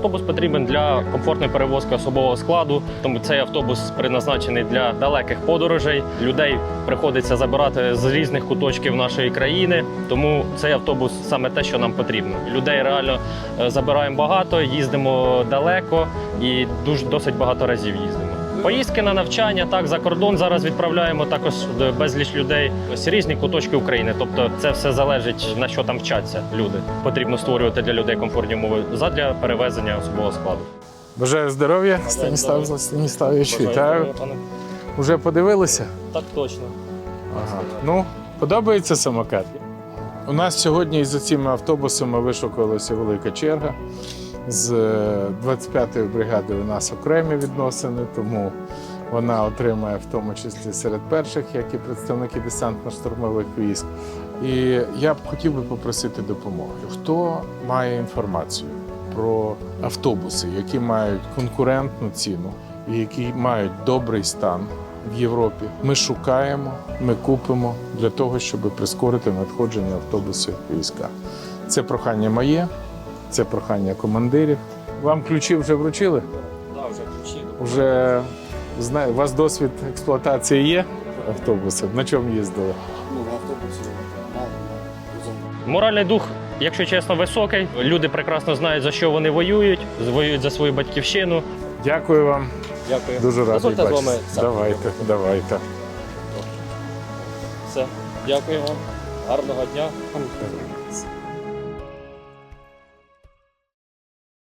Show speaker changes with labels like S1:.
S1: Автобус потрібен для комфортної перевозки особового складу. Тому цей автобус призначений для далеких подорожей. Людей приходиться забирати з різних куточків нашої країни. Тому цей автобус саме те, що нам потрібно. Людей реально е, забираємо багато, їздимо далеко і дуже досить багато разів їздимо. Поїздки на навчання, так за кордон зараз відправляємо також е, безліч людей. Ось різні куточки України. Тобто, це все залежить на що там вчаться люди. Потрібно створювати для людей комфортні умови задля перевезення особового складу.
S2: Бажаю здоров'я, Станіслав Станіславович. Вітаю. Уже подивилися?
S1: Так точно.
S2: Ага. Ну, подобається самокат? У нас сьогодні із цими автобусами вишукувалася велика черга. З е, 25-ї бригади у нас окремі відносини, тому вона отримає в тому числі серед перших, як і представники десантно-штурмових військ. І я б хотів би попросити допомоги. Хто має інформацію про автобуси, які мають конкурентну ціну і які мають добрий стан в Європі, ми шукаємо, ми купимо для того, щоб прискорити надходження автобусів війська. Це прохання моє, це прохання командирів. Вам ключі вже вручили?
S1: Да, вже ключі.
S2: Вже знаю, у вас досвід експлуатації є автобусів? На чому їздили?
S3: Ну, в автобусі.
S1: Моральний дух, якщо чесно, високий. Люди прекрасно знають за що вони воюють, воюють за свою батьківщину.
S2: Дякую вам.
S1: Дякую.
S2: Дуже радий
S1: Дозвольте з
S2: бачити.
S1: вами сам
S2: Давайте, давайте.
S1: Все. Дякую вам. Гарного дня.